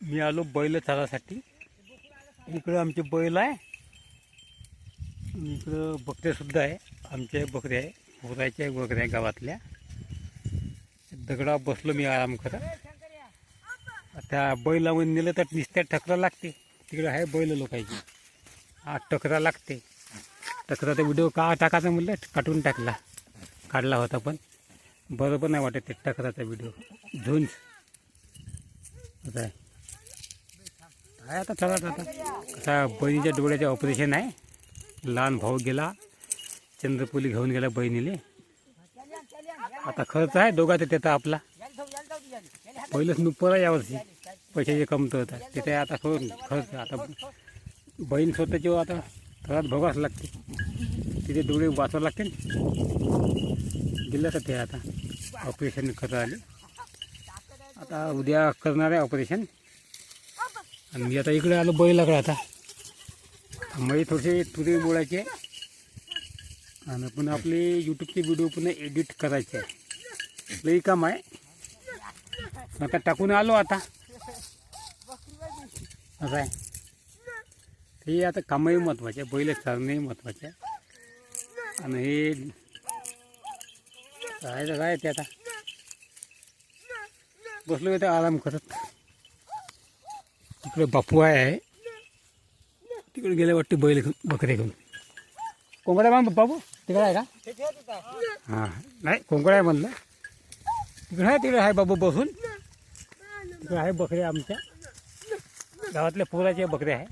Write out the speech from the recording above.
मी आलो बैल चारासाठी इकडं आमचे बैल आहे. इकडं बकऱ्यासुद्धा आहे. आमच्या बकऱ्या आहे. होरायच्या बकऱ्या आहे गावातल्या. दगडा बसलो मी आराम करत त्या बैलामध्ये नेलं तर निस्त्या टकरा लागते. तिकडे आहे बैल लोकांची. हा टकरा लागते. टकराचा व्हिडिओ का टाकायचा म्हणलं? काटून टाकला. काढला होता पण. बरोबर नाही वाटत ते टकराचा व्हिडिओ. झुंज. असं आहे. आता चला आता कसा बहिणीच्या डोळ्याचे ऑपरेशन आहे. लहान भाऊ गेला. चंद्रपुली घेऊन गेला बहिणीले. आता खर्च आहे दोघाचा त्याचा आपला. पहिलंच नुपर आहे यावर्षी. पैशाची कमतरता तिथे आता खर्च खर्च आता बहीण स्वतःची आता थरात भोगावंच लागते. तिथे डोळे वाचवावं लागते ना. दिलं तर ते आता. ऑपरेशन खरं आले. आता उद्या करणार आहे ऑपरेशन. आणि मी आता इकडे आलो बैलाकडे आता. मी थोडेसे तुरे बोलायचे आणि पुन्हा आपले यूट्यूबचे व्हिडिओ पुन्हा एडिट करायचे. आहे लई काम आहे. आता टाकून आलो आता. असं आहे. ते आता कामही महत्त्वाचे आहे बैल चरणंही महत्त्वाचे आहे आणि हे काय तर काय ते आता? बसलो इथे आराम करत. तिकडे बापू आहे. तिकडे गेले वाटते बैल घेऊन बकरे घेऊन. कोंबड्या मग बापू तिकडे आहे का? हां नाही कोंबड्या आहे म्हणलं. तिकडे आहे तिकडे आहे बाबू बसून. तिकडे आहे बकऱ्या आमच्या. गावातल्या पोराच्या बकऱ्या आहे.